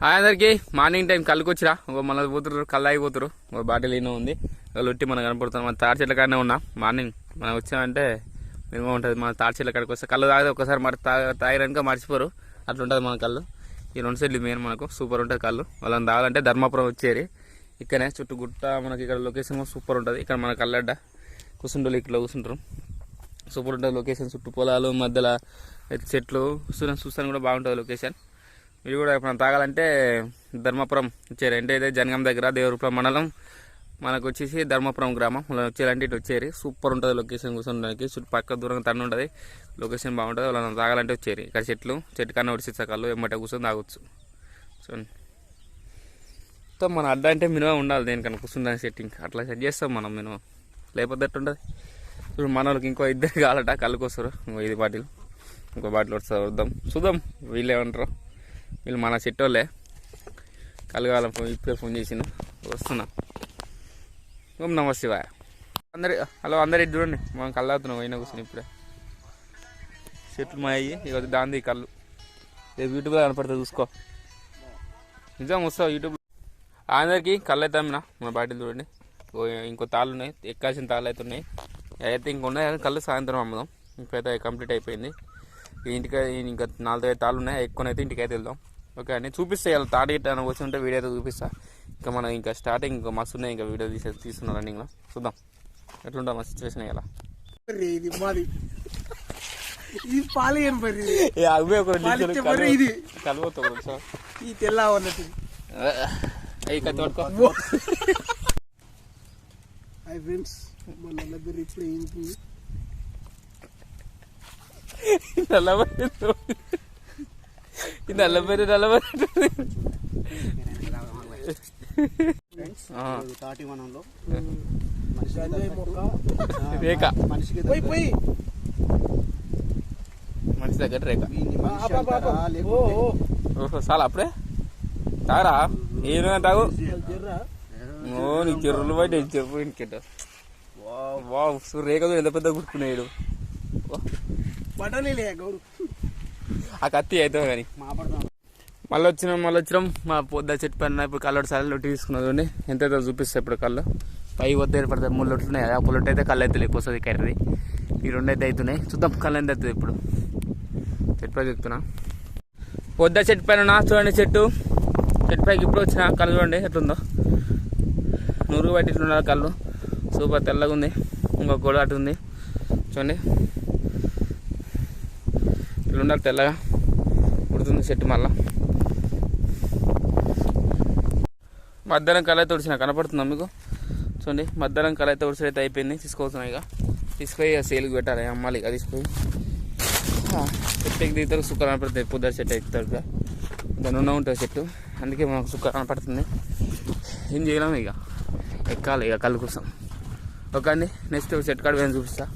Hi అందరికి. Morning time కళ్ళకి ఒక మన పోతురు కళ్ళు అయిపోతురు ఒక బాటిల్ ఈనో ఉంది. లొట్టి మనం కనపడుతున్నాం మన తాడి చెట్ల కాడనే ఉన్నాం. మార్నింగ్ మనం వచ్చామంటే మినిమం ఉంటుంది. మన తాడి చెట్ల కాడికి వస్తే కళ్ళు తాగితే ఒకసారి మరి తాగ మర్చిపోరు. అట్లా ఉంటుంది మన కళ్ళు. ఈ రెండు సైడ్లు మెయిన్ మనకు. సూపర్ ఉంటుంది కళ్ళు. వాళ్ళని తాగాలంటే ధర్మాపురం వచ్చేది ఇక్కడనే చుట్టూ గుట్ట మనకి ఇక్కడ లొకేషన్ సూపర్ ఉంటుంది. ఇక్కడ మన కళ్ళడ్డ కూర్చుంటోళ్ళు ఇక్కడ కూర్చుంటారు సూపర్ ఉంటుంది లొకేషన్. చుట్టూ పొలాలు మధ్యలో చెట్లు. చూస్తాను చూస్తాను కూడా బాగుంటుంది లొకేషన్. మీరు కూడా ఎప్పుడైనా తాగాలంటే ధర్మపురం వచ్చారు. అంటే ఇదే జనగం దగ్గర దేవరపురం మండలం. మనకు వచ్చేసి ధర్మపురం గ్రామం. వచ్చేయాలంటే ఇటు వచ్చేరి. సూపర్ ఉంటుంది లొకేషన్ కూర్చోడానికి చుట్టూ పక్క దూరంగా తండ్రి ఉంటుంది. లొకేషన్ బాగుంటుంది. వాళ్ళని తాగాలంటే వచ్చేరి. ఇక్కడ చెట్లు చెట్టు కన్నా ఒడిసి కళ్ళు ఎమ్మట కూర్చొని తాగొచ్చు. చూడండి. మొత్తం మన అడ్డ అంటే మినిమం ఉండాలి దేనికన్నా కూర్చుందని సెట్టింగ్. అట్లా సెట్ చేస్తాం మనం మినిమం. లేకపోతే ఎట్టు ఉంటుంది ఇప్పుడు మన వాళ్ళకి ఇంకో ఇద్దరు కావాలట కళ్ళుకొస్తారు. ఇంకో ఇది బాటిల్ ఇంకో బాటిల్ వస్తారు వద్దాం చూద్దాం వీళ్ళు ఏమంటారు. వీళ్ళు మన చెట్టోళ్ళే. కలగాలం కళ్ళు ఫోన్ ఇప్పుడే ఫోన్ చేసిన వస్తున్నా. ఓం నమ శివాయ. అందరి హలో అందరి చూడండి. మనం కళ్ళాతున్నాం అయినా కూర్చొని ఇప్పుడే. చెట్లు మా అయ్యి ఇక దాంది కళ్ళు. రేపు యూట్యూబ్లో కనపడుతుంది చూసుకో. నిజం వస్తావు యూట్యూబ్ అందరికి కళ్ళు అయితే మన బాటిల్ చూడండి. ఓ ఇంకో తాళ్ళు ఉన్నాయి. ఎక్కాల్సిన తాళ్ళు అయితే ఉన్నాయి. అయితే ఇంక ఉన్నాయి కానీ కళ్ళు సాయంత్రం అమ్ముదాం. ఇప్పుడైతే కంప్లీట్ అయిపోయింది. ఇంటికి ఇంకా నాలుగైదు తాళ్ళు ఉన్నాయి. ఎక్కువనైతే ఇంటికి అయితే వెళ్దాం. ఓకే అండి చూపిస్తే ఇలా తాడి ఇట్లా వచ్చి ఉంటే వీడియో అయితే చూపిస్తా. ఇంకా మనం ఇంకా స్టార్టింగ్ ఇంకా మస్తు ఉన్నాయి ఇంకా వీడియో తీసే తీస్తున్నా రన్నింగ్లో చూద్దాం. ఎట్లుంటా మా సిచ్యువేషన్ ఇలా ఇది మాది. ఇది పాలేయని అవే ఒక ఇది. కలవతాం సార్. ఈ తెల్ల ఉన్నట్టు అయ్యి కత్తి పట్టుకో. హాయ్ ఫ్రెండ్స్ మన నల్ల బర్రె ఇప్పుడే నల్లబడి ఇది తాటి వనంలో గంజాయి మొక్క రేఖ. మనిషికి పోయి పోయి. మనిషి దగ్గర రేఖ. ఓహో చాలా అప్పుడే? తాగరా ఏమైనా తాగు. ఓ నీకు చెరువులు బయట చెప్పు ఇంకెట వావ్. సో రేఖతో ఎంత పెద్ద గుర్తుకున్నాడు. బఠానీలే గౌడు? ఆ కత్తి అవుతుంది కానీ. మళ్ళీ వచ్చినాం మళ్ళీ వచ్చినాం. మా పొద్దు చెట్టు పైన ఇప్పుడు కళ్ళు సార్లు లొట్టి తీసుకున్నది చూడండి ఎంత అయితే చూపిస్తాయి ఇప్పుడు కళ్ళు. పై వద్ద ఏర్పడతాయి మూడు లొట్లు ఉన్నాయి ఆ పొలొట్టు అయితే కళ్ళు అయితే లేకపోతుంది కర్రీ. ఈ రెండు అయితే అవుతున్నాయి. చూద్దాం కళ్ళు ఎంత అవుతుంది ఇప్పుడు. చెట్టు పైకి చెప్తున్నా. పొద్దు చెట్టు పైన నా చూడండి చెట్టు. చెట్టు పైకి ఇప్పుడు వచ్చిన కళ్ళు చూడండి ఎట్లుందో. నూరుగు పట్టి ఇట్లున్నారు కళ్ళు. సూపర్ తెల్లగా ఉంది ఇంకొక గోడ అటు ఉంది. చూడండి. ఇట్లుండాలి తెల్లగా. ఉడుతుంది చెట్టు మళ్ళా. మధ్యాహ్నం కళ అయితే ఉడిచిన కనపడుతుందా మీకు? చూడండి మధ్యాహ్నం కళ అయితే ఉడిసిన అయితే అయిపోయింది తీసుకోవచ్చున్నాయి ఇక. తీసుకొని ఇక సేల్కి పెట్టాలి అమ్మాలి ఇక తీసుకొని చెట్టుకి చెట్టు దిగుతారు సుక్క కనపడుతుంది పొద్దు చెట్టు ఎక్కుతారు ఇక. దాని ఉన్న ఉంటుంది చెట్టు అందుకే మనకు సుక్క కనపడుతుంది. ఏం చేయలేము ఇక. ఎక్కాలి ఇక కళ్ళు కోసం ఓకే అండి నెక్స్ట్ చెట్టు కాడ పోయి చూపిస్తాను